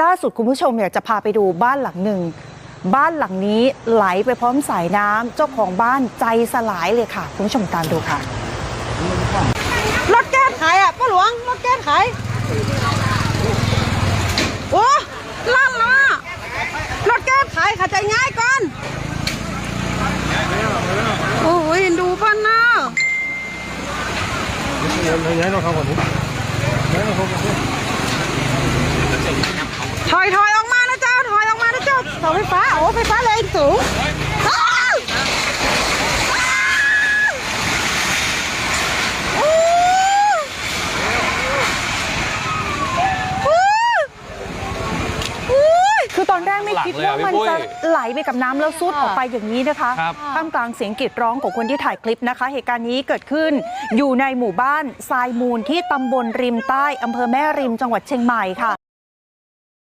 ล่าสุดคุณผู้ชมอยากจะพาไปดูบ้านหลังหนึ่ง บ้านหลังนี้ไหลไปพร้อมสายน้ำเจ้าของบ้านใจสลายเลยค่ะ คุณผู้ชมตามดูค่ะ รถแก๊สขายอะป้าหลวงรถแก๊สขายโอ้ลั่นละรถแก๊สขายขาใจง่ายก่อนโอ้ยเห็นดูป่ะนะย้ายเราเข้าก่อนดิย้ายเราเข้าก่อนดิ ถอยถอยออกมานะเจ้าถอยออกมานะ เจ้าเสาไฟฟ้า โอ้ไฟฟ้าแรงสูงอ้าวอ้าวอู้อู้อู้คือตอนแรกไม่คิดว่ามันจะไหลไปกับน้ำแล้วซุดออกไปอย่างนี้นะคะครับท่ามกลางเสียงกรีดร้องของคนที่ถ่ายคลิปนะคะ เหตุการณ์นี้เกิดขึ้นอยู่ในหมู่บ้านทรายมูลที่ตำบลริมใต้อำเภอแม่ริมจังหวัดเชียงใหม่ค่ะ